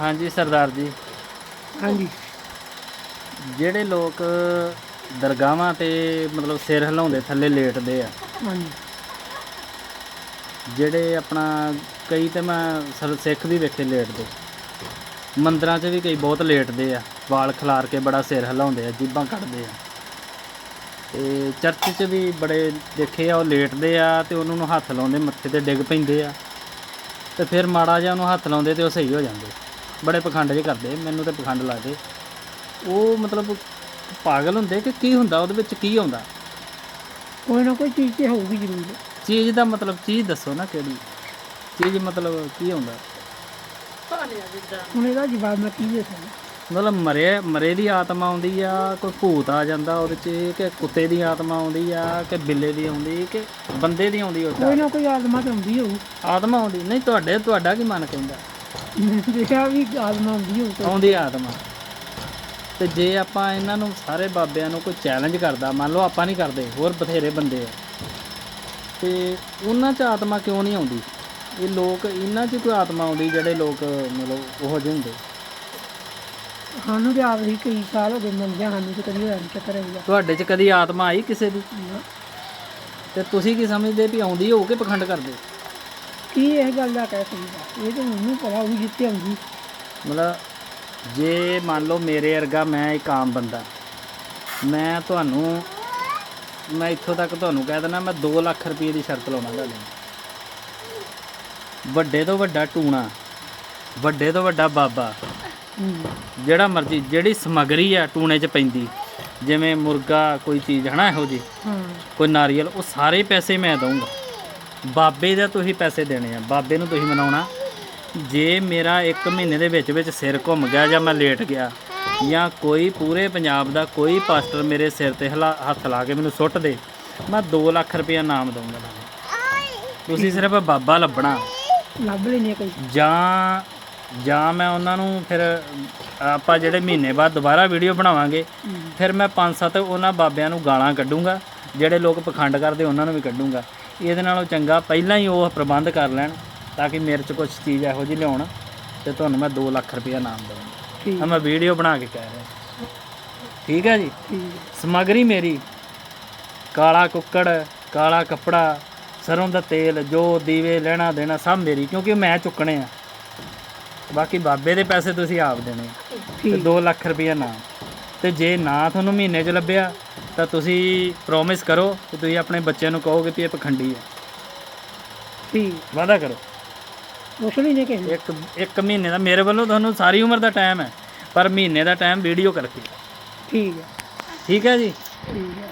ਹਾਂਜੀ ਸਰਦਾਰ ਜੀ। ਹਾਂਜੀ। ਜਿਹੜੇ ਲੋਕ ਦਰਗਾਹਾਂ ਤੇ ਮਤਲਬ ਸਿਰ ਹਿਲਾਉਂਦੇ ਥੱਲੇ ਲੇਟਦੇ ਆ ਹਾਂਜੀ। ਜਿਹੜੇ ਆਪਣਾ ਕਈ ਤੇ ਮੈਂ ਸਰ ਸਿੱਖ ਵੀ ਵੇਖੇ ਲੇਟਦੇ। ਮੰਦਰਾਂ 'ਚ ਵੀ ਕਈ ਬਹੁਤ ਲੇਟਦੇ ਆ ਵਾਲ ਖਿਲਾਰ ਕੇ ਬੜਾ ਸਿਰ ਹਿਲਾਉਂਦੇ ਆ ਜੀਬਾਂ ਕੱਢਦੇ ਆ। ਤੇ ਚਰਚ 'ਚ ਵੀ ਬੜੇ ਦੇਖੇ ਆ ਉਹ ਲੇਟਦੇ ਆ ਤੇ ਉਹਨਾਂ ਨੂੰ ਹੱਥ ਲਾਉਂਦੇ ਮੱਥੇ ਤੇ ਡਿੱਗ ਪੈਂਦੇ ਆ। ਤੇ ਫਿਰ ਮਾੜਾ ਜਿਹਾ ਉਹਨੂੰ ਹੱਥ ਲਾਉਂਦੇ ਤੇ ਉਹ ਸਹੀ ਹੋ ਜਾਂਦੇ। ਬੜੇ ਪਖੰਡ ਜੇ ਕਰਦੇ ਮੈਨੂੰ ਤੇ ਪਖੰਡ ਲੱਗਦੇ। ਉਹ ਮਤਲਬ ਪਾਗਲ ਹੁੰਦੇ ਕਿ ਕੀ ਹੁੰਦਾ ਉਹਦੇ ਵਿੱਚ ਕੀ ਆਉਂਦਾ? ਕੋਈ ਨਾ ਕੋਈ ਚੀਜ਼ ਤੇ ਹੋਊਗੀ ਜ਼ਰੂਰ। ਚੀਜ਼ ਦਾ ਮਤਲਬ ਚੀਜ਼ ਦੱਸੋ ਨਾ ਕਿਹੜੀ। ਚੀਜ਼ ਮਤਲਬ ਕੀ ਹੁੰਦਾ ਹੁਣ ਇਹਦਾ ਜਵਾਬ ਮੈਂ ਕੀ ਦੇ ਸਕਦਾ ਮਤਲਬ ਮਰੇ ਮਰੇ ਦੀ ਆਤਮਾ ਆਉਂਦੀ ਆ ਕੋਈ ਭੂਤ ਆ ਜਾਂਦਾ ਉਹਦੇ ਚ ਕਿ ਕੁੱਤੇ ਦੀ ਆਤਮਾ ਆਉਂਦੀ ਆ ਕਿ ਬਿੱਲੇ ਦੀ ਆਉਂਦੀ ਕਿ ਬੰਦੇ ਦੀ ਆਉਂਦੀ ਉਹ? ਕੋਈ ਨਾ ਕੋਈ ਆਦਮਾ ਤਾਂ ਹੁੰਦੀ ਹੋਊ। ਆਤਮਾ ਆਉਂਦੀ। ਨਹੀਂ ਤੁਹਾਡੇ ਤੁਹਾਡਾ ਕੀ ਮਨ ਕਹਿੰਦਾ? ਦੇਖਿਆ ਵੀ ਆਦਮਾ ਹੁੰਦੀ ਹੋਊ ਕੋਈ। ਆਉਂਦੀ ਆਤਮਾ। ਤੇ ਜੇ ਆਪਾਂ ਇਹਨਾਂ ਨੂੰ ਸਾਰੇ ਬਾਬਿਆਂ ਨੂੰ ਕੋਈ ਚੈਲੰਜ ਕਰਦਾ ਮੰਨ ਲਓ ਆਪਾਂ ਨਹੀਂ ਕਰਦੇ ਹੋਰ ਬਥੇਰੇ ਬੰਦੇ ਆ। ਤੇ ਉਹਨਾਂ 'ਚ ਆਤਮਾ ਕਿਉਂ ਨਹੀਂ ਆਉਂਦੀ? ਇਹ ਲੋਕ ਇਹਨਾਂ 'ਚ ਕੋਈ ਆਤਮਾ ਆਉਂਦੀ ਜਿਹੜੇ ਲੋਕ ਮਤਲਬ ਉਹੋ ਜਿਹੇ ਹੁੰਦੇ? ਸਾਨੂੰ ਤੇ ਆਪ ਹੀ ਕਈ ਸਾਲ ਹੋ ਗਏ ਮੰਗਿਆ ਸਾਨੂੰ ਤੇ ਕਦੀ ਹੋਇਆ ਨਹੀਂ ਚੱਕਰ ਹੈਗਾ ਤੁਹਾਡੇ 'ਚ ਕਦੀ ਆਤਮਾ ਆਈ ਕਿਸੇ ਦੀ? ਤੇ ਤੁਸੀਂ ਕੀ ਸਮਝਦੇ ਵੀ ਆਉਂਦੀ ਹੋਊ ਕਿ ਪਖੰਡ ਕਰਦੇ? ਕੀ ਇਹ ਗੱਲ ਦਾ ਕਹਿ ਸਕਦਾ? ਇਹ ਤਾਂ ਮੈਨੂੰ ਪਤਾ ਹੋਊ ਜਿੱਥੇ ਆਉਂਦੀ ਮਤਲਬ ਜੇ ਮੰਨ ਲਓ ਮੇਰੇ ਵਰਗਾ ਮੈਂ ਇੱਕ ਆਮ ਬੰਦਾ ਮੈਂ ਤੁਹਾਨੂੰ ਮੈਂ ਇੱਥੋਂ ਤੱਕ ਤੁਹਾਨੂੰ ਕਹਿ ਦਿੰਦਾ ਮੈਂ 2 ਲੱਖ ਰੁਪਏ ਦੀ ਸ਼ਰਤ ਲਾਉਣਾ ਤੁਹਾਡੇ ਨਾਲ। ਵੱਡੇ ਤੋਂ ਵੱਡਾ ਟੂਣਾ ਵੱਡੇ ਤੋਂ ਵੱਡਾ ਬਾਬਾ ਜਿਹੜਾ ਮਰਜ਼ੀ ਜਿਹੜੀ ਸਮਗਰੀ ਆ ਟੂਣੇ 'ਚ ਪੈਂਦੀ ਜਿਵੇਂ ਮੁਰਗਾ ਕੋਈ ਚੀਜ਼ ਹਨਾ ਇਹੋ ਜੀ ਕੋਈ ਨਾਰੀਅਲ ਉਹ ਸਾਰੇ ਪੈਸੇ ਮੈਂ ਦਊਂਗਾ। ਬਾਬੇ ਦਾ ਤੁਸੀਂ ਪੈਸੇ ਦੇਣੇ ਆ ਬਾਬੇ ਨੂੰ ਤੁਸੀਂ ਮਨਾਉਣਾ ਜੇ ਮੇਰਾ 1 ਮਹੀਨੇ ਦੇ ਵਿੱਚ ਵਿੱਚ ਸਿਰ ਘੁੰਮ ਗਿਆ ਜਾਂ ਮੈਂ ਲੇਟ ਗਿਆ ਜਾਂ ਕੋਈ ਪੂਰੇ ਪੰਜਾਬ ਦਾ ਕੋਈ ਪਾਸਟਰ ਮੇਰੇ ਸਿਰ ਤੇ ਹੱਥ ਲਾ ਕੇ ਮੈਨੂੰ ਸੁੱਟ ਦੇ ਮੈਂ 2 ਲੱਖ ਰੁਪਇਆ ਨਾਮ ਦਊਂਗਾ। ਤੁਸੀਂ ਸਿਰਫ ਬਾਬਾ ਲੱਭਣਾ ਲੱਭ ਲੈਨੇ ਕੋਈ ਜਾਂ ਜਾਂ ਮੈਂ ਉਹਨਾਂ ਨੂੰ ਫਿਰ ਆਪਾਂ ਜਿਹੜੇ ਮਹੀਨੇ ਬਾਅਦ ਦੁਬਾਰਾ ਵੀਡੀਓ ਬਣਾਵਾਂਗੇ। ਫਿਰ ਮੈਂ ਪੰਜ ਸੱਤ ਉਹਨਾਂ ਬਾਬਿਆਂ ਨੂੰ ਗਾਲਾਂ ਕੱਢੂੰਗਾ ਜਿਹੜੇ ਲੋਕ ਪਖੰਡ ਕਰਦੇ ਉਹਨਾਂ ਨੂੰ ਵੀ ਕੱਢੂੰਗਾ ਇਹਦੇ ਨਾਲੋਂ ਚੰਗਾ ਪਹਿਲਾਂ ਹੀ ਉਹ ਪ੍ਰਬੰਧ ਕਰ ਲੈਣ ਤਾਂ ਕਿ ਮੇਰੇ 'ਚ ਕੁਝ ਚੀਜ਼ ਇਹੋ ਜਿਹੀ ਲਿਆਉਣ ਤੇ ਤੁਹਾਨੂੰ ਮੈਂ 2 ਲੱਖ ਰੁਪਇਆ ਨਾਮ ਦੇਵਾਂਗਾ ਮੈਂ ਵੀਡੀਓ ਬਣਾ ਕੇ ਕਹਿ ਰਿਹਾ। ਠੀਕ ਹੈ ਜੀ। ਸਮਗਰੀ ਮੇਰੀ ਕਾਲਾ ਕੁੱਕੜ ਕਾਲਾ ਕੱਪੜਾ ਸਰੋਂ ਦਾ ਤੇਲ ਜੋ ਦੀਵੇ ਲੈਣਾ ਦੇਣਾ ਸਭ ਮੇਰੀ ਕਿਉਂਕਿ ਮੈਂ ਚੁੱਕਣੇ ਆ। ਬਾਕੀ ਬਾਬੇ ਦੇ ਪੈਸੇ ਤੁਸੀਂ ਆਪ ਦੇਣੇ। ਤੇ ਠੀਕ। 2 ਲੱਖ ਰੁਪਇਆ ਨਾ ਤੇ ਜੇ ਨਾ ਤੁਹਾਨੂੰ ਮਹੀਨੇ 'ਚ ਲੱਭਿਆ ਤਾਂ ਤੁਸੀਂ ਪ੍ਰੋਮਿਸ ਕਰੋ ਕਿ ਤੁਸੀਂ ਆਪਣੇ ਬੱਚਿਆਂ ਨੂੰ ਕਹੋਗੇ ਕਿ ਇਹ ਪਖੰਡੀ ਹੈ। ਠੀਕ। ਵਾਅਦਾ ਕਰੋ। ਉਸ ਲਈ ਨੇ ਇੱਕ ਇੱਕ ਮਹੀਨੇ ਦਾ ਮੇਰੇ ਵੱਲੋਂ ਤੁਹਾਨੂੰ ਸਾਰੀ ਉਮਰ ਦਾ ਟਾਈਮ ਹੈ ਪਰ ਮਹੀਨੇ ਦਾ ਟਾਈਮ ਵੀਡੀਓ ਕਰਕੇ। ਠੀਕ ਹੈ। ਠੀਕ ਹੈ ਜੀ? ਠੀਕ ਹੈ।